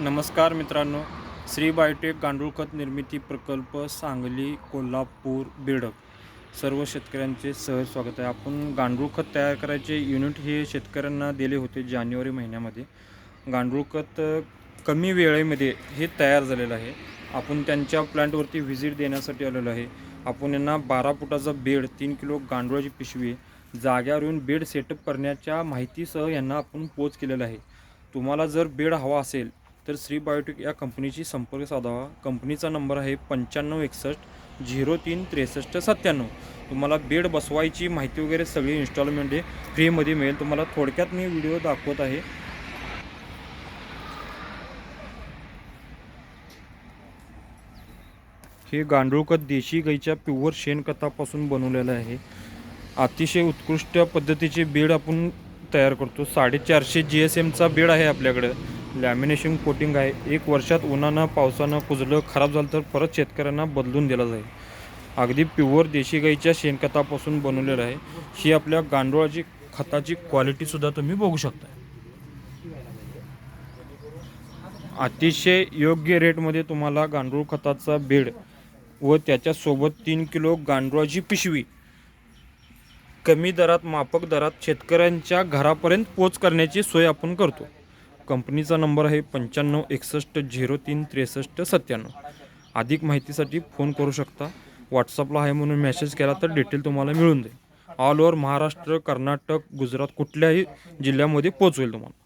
नमस्कार मित्रांनो श्री बायोटेक गांडूळ खत निर्मिती प्रकल्प सांगली कोल्हापूर बेडक. सर्व शेतकऱ्यांचे सहज स्वागत आहे. आपण गांडूळ खत तयार करायचे युनिट हे शेतकऱ्यांना दिले होते जानेवारी महिन्यामध्ये. गांडूळ खत कमी वेळेमध्ये हे तयार झालेलं आहे. आपण त्यांच्या प्लांटवरती व्हिजिट देण्यासाठी आलेलो आहे. आपण यांना बारा फुटाचा बेड तीन किलो गांडुळाची पिशवी जाग्यावर येऊन बेड सेटअप करण्याच्या माहितीसह यांना आपण पोच केलेला आहे. तुम्हाला जर बेड हवा असेल तर श्री बायोटेक या कंपनीशी संपर्क साधावा. कंपनीचा नंबर आहे पंच्याण्णव एकसष्ट झिरो तीन त्रेसष्ट सत्त्याण्णव. तुम्हाला बेड बसवायची माहिती वगैरे सगळी इन्स्टॉलमेंट हे फ्रीमध्ये मिळेल. तुम्हाला थोडक्यात मी व्हिडिओ दाखवत आहे. हे गांडूळखत देशी गाईच्या प्युअर शेणखतापासून बनवलेलं आहे. अतिशय उत्कृष्ट पद्धतीचे बेड आपण तयार करतो. साडेचारशे जी एस एमचा बेड आहे आपल्याकडं. लॅमिनेशन कोटिंग आहे. एक वर्षात उन्हानं पावसानं कुजलं खराब झालं तर परत शेतकऱ्यांना बदलून दिला जाईल. अगदी प्युअर देशी गाईच्या शेणखतापासून बनवलेलं आहे. ही आपल्या गांडुळाची खताची क्वालिटीसुद्धा तुम्ही बघू शकता अतिशय योग्य रेटमध्ये तुम्हाला गांडूळ खताचा बेड व त्याच्यासोबत तीन किलो गांडुळाची पिशवी कमी दरात माफक दरात शेतकऱ्यांच्या घरापर्यंत पोच करण्याची सोय आपण करतो. कंपनीचा नंबर आहे पंच्याण्णव एकसष्ट झिरो तीन त्रेसष्ट सत्त्याण्णव. अधिक माहितीसाठी फोन करू शकता. व्हॉट्सअपला आहे म्हणून मेसेज केला तर डिटेल तुम्हाला मिळून जाईल. ऑल ओव्हर महाराष्ट्र कर्नाटक गुजरात कुठल्याही जिल्ह्यामध्ये पोचवेल तुम्हाला.